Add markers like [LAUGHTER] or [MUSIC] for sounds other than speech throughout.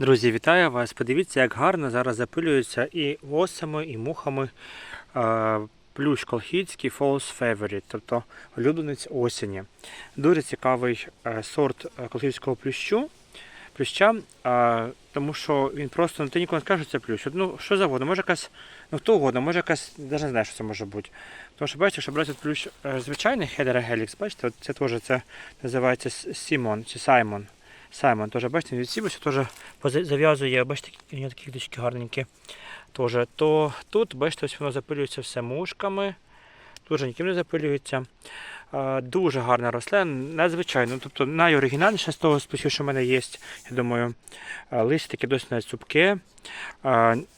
Друзі, вітаю вас! Подивіться, як гарно зараз запилюються і осами, і мухами плющ колхідський Falls Favorite, тобто улюбленець осені. Дуже цікавий е, сорт е, колхідського плющу, плюща, тому що він просто, ну ти ніколи не скажеш, що це плющ. Ну, що завгодно, може якась, ну хто угодно, може якась, навіть не знаю, що це може бути. Тому що бачите, що брати плющ е, звичайний Hedera Helix, бачите, от це теж це називається Сімон чи Саймон. Саймон теж, бачите, він відсібався, теж зав'язує, бачите, у нього такі квіточки гарненькі. Теж. То тут, бачите, ось воно запилюється все мушками, дуже ніким не запилюється. Дуже гарна рослина, надзвичайно. Тобто найоригінальніше з того списку, що в мене є, я думаю, листя таке досить навіть цупке.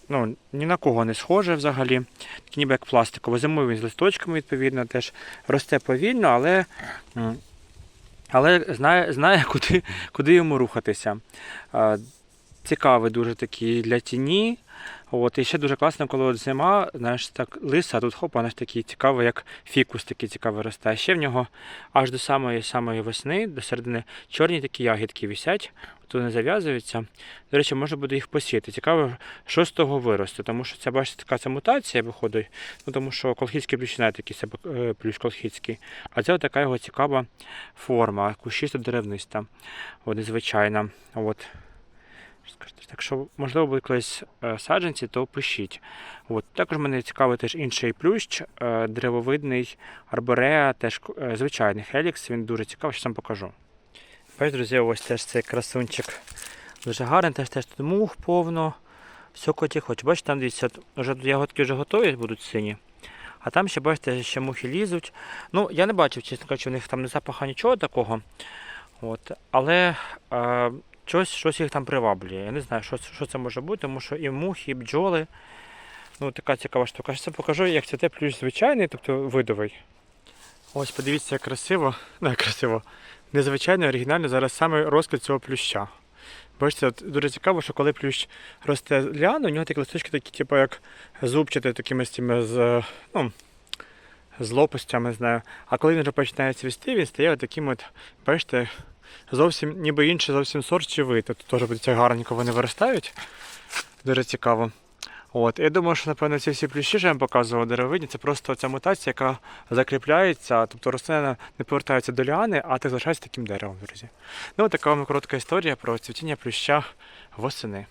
Ну, ні на кого не схоже взагалі. Таке ніби як пластикове. Зимою він з листочками, відповідно, теж росте повільно, але але знає, знає [LAUGHS] куди, куди йому рухатися. Цікавий дуже такий для тіні. От, і ще дуже класно, коли от зима, знаєш, так лиса, тут хоп, вона ж такий цікавий, як фікус такий цікавий росте. А ще в нього аж до самої самої весни, до середини, чорні такі ягідки висять, от вони зав'язуються. До речі, можна буде їх посіяти. Цікаво, що з того виросте, тому що це, бачите, така ця мутація виходить, ну тому що колхідський плющ не такий себе плющ колхідський. А це така його цікава форма, кущиста деревниста, от, незвичайна. От. Що скажете? Так що, можливо, будуть колись е, саджанці, то пишіть. От. Також мене цікавий теж інший плющ, е, древовидний арбореа, теж е, звичайний хелікс, він дуже цікавий, що сам покажу. Бачите, друзі, ось теж цей красунчик. Дуже гарний, теж, теж тут мух повно. Все коті хоче. Бачите, там дивіться, вже ягодки вже готові будуть сині. А там ще, бачите, ще мухи лізуть. Ну, я не бачив, чесно кажучи, у них там не запаха нічого такого. От. Але е, щось, щось їх там приваблює. Я не знаю, що, що це може бути, тому що і мухи, і бджоли. Ну, така цікава штука. Ще покажу, як цвіте плющ звичайний, тобто видовий. Ось подивіться, як красиво. Ну, як красиво. Незвичайно, оригінально зараз саме розквіт цього плюща. Бачите, от дуже цікаво, що коли плющ росте ліану, у нього такі листочки такі, типу, як зубчаті, такими з цими з, ну, з лопастями, знаю. А коли він вже починає цвісти, він стає таким от, бачите, зовсім ніби інший зовсім сорт чи вид. Тут теж буде гарненько вони виростають. Дуже цікаво. От, я думаю, що напевно ці всі плющі, що я вам показував деревині, це просто ця мутація, яка закріпляється, тобто рослина не повертається до ліани, а ти залишається таким деревом, друзі. Ну, така вам коротка історія про цвітіння плюща восени.